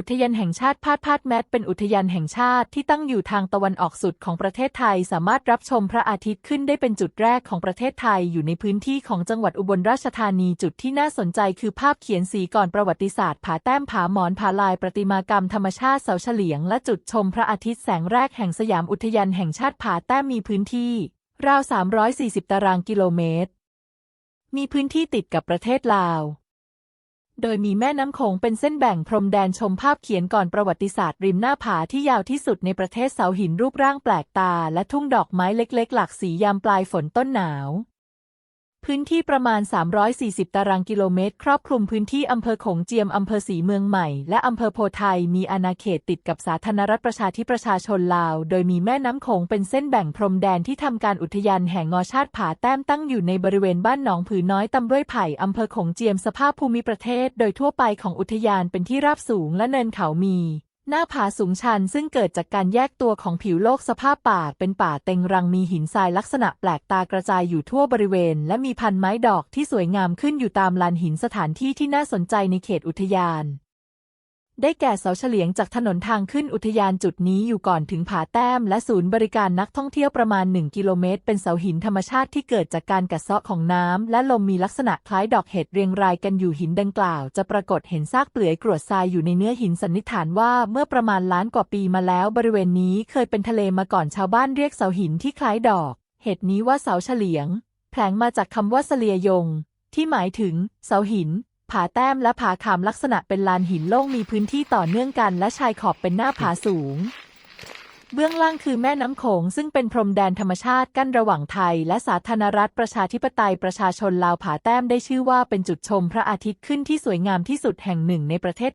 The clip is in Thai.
อุทยานแห่งชาติพาดพาดแมทเป็นอุทยานแห่งชาติที่ตั้งอยู่ทางตะวันออกสุดของประเทศไทย สามารถรับชมพระอาทิตย์ขึ้นได้เป็นจุดแรกของประเทศไทยอยู่ในพื้นที่ของจังหวัดอุบลราชธานีจุดที่น่าสนใจคือภาพเขียนสีก่อนประวัติศาสตร์ผาแต้มผาหมอนผาลายประติมากรรมธรรมชาติเสาเฉลียง และจุดชมพระอาทิตย์แสงแรกแห่งสยามอุทยานแห่งชาติผาแต้มมีพื้นที่ ราว 340 ตารางกิโลเมตร มีพื้นที่ติดกับประเทศลาว โดยมีแม่น้ำโขงเป็นเส้นแบ่งพรมแดนชมภาพเขียนก่อนประวัติศาสตร์ริมหน้าผาที่ยาวที่สุดในประเทศเสาหินรูปร่างแปลกตา และทุ่งดอกไม้เล็ก ๆ หลากสียามปลายฝนต้นหนาว พื้นที่ประมาณ 340 ตารางกิโลเมตร ครอบคลุมพื้นที่อำเภอโขงเจียม อำเภอสีเมืองใหม่ และอำเภอโพไทย มีอาณาเขตติดกับสาธารณรัฐประชาธิประชาชนลาว โดยมีแม่น้ำโขงเป็นเส้นแบ่งพรมแดนที่ทำการอุทยานแห่งงอชาติผาแต้มตั้งอยู่ในบริเวณบ้านหนองผือน้อยตำด้วยไผ่อำเภอขงเจียมสภาพภูมิประเทศ โดยทั่วไปของอุทยานเป็นที่ราบสูงและเนินเขามี หน้าผาสูงชันซึ่งเกิดจากการแยกตัวของผิวโลกสภาพป่าเป็นป่าเต็งรังมีหินทรายลักษณะแปลกตากระจายอยู่ทั่วบริเวณ และมีพันไม้ดอกที่สวยงามขึ้นอยู่ตามลานหินสถานที่ที่น่าสนใจในเขตอุทยาน ได้แก่เสาเฉลียงจากถนนทางขึ้นอุทยานจุดนี้อยู่ก่อนถึงผาแต้ม และศูนย์บริการนักท่องเที่ยวประมาณ 1 กิโลเมตร เป็นเสาหินธรรมชาติที่เกิดจากการกัดเซาะของน้ำและลมมีลักษณะคล้ายดอกเห็ดเรียงรายกันอยู่หินดังกล่าว จะปรากฏเห็นซากเปลือยกรวดทรายอยู่ในเนื้อหินสันนิษฐานว่าเมื่อประมาณล้านกว่าปีมาแล้ว บริเวณนี้เคยเป็นทะเลมาก่อนชาวบ้านเรียกเสาหินที่คล้ายดอก เห็ดนี้ว่าเสาเฉลียง แผลงมาจากคำว่าเสลียยง ที่หมายถึง เสาหิน ผาแต้มและผาขามลักษณะเป็นลานหินโล่งมีพื้นที่ต่อเนื่องกัน และชายขอบเป็นหน้าผาสูง เบื้องล่างคือแม่น้ำโขง ซึ่งเป็นพรมแดนธรรมชาติกั้นระหว่างไทย และสาธารณรัฐประชาธิปไตยประชาชนลาวผาแต้มได้ชื่อว่าเป็นจุดชมพระอาทิตย์ขึ้นที่สวยงามที่สุดแห่งหนึ่งในประเทศ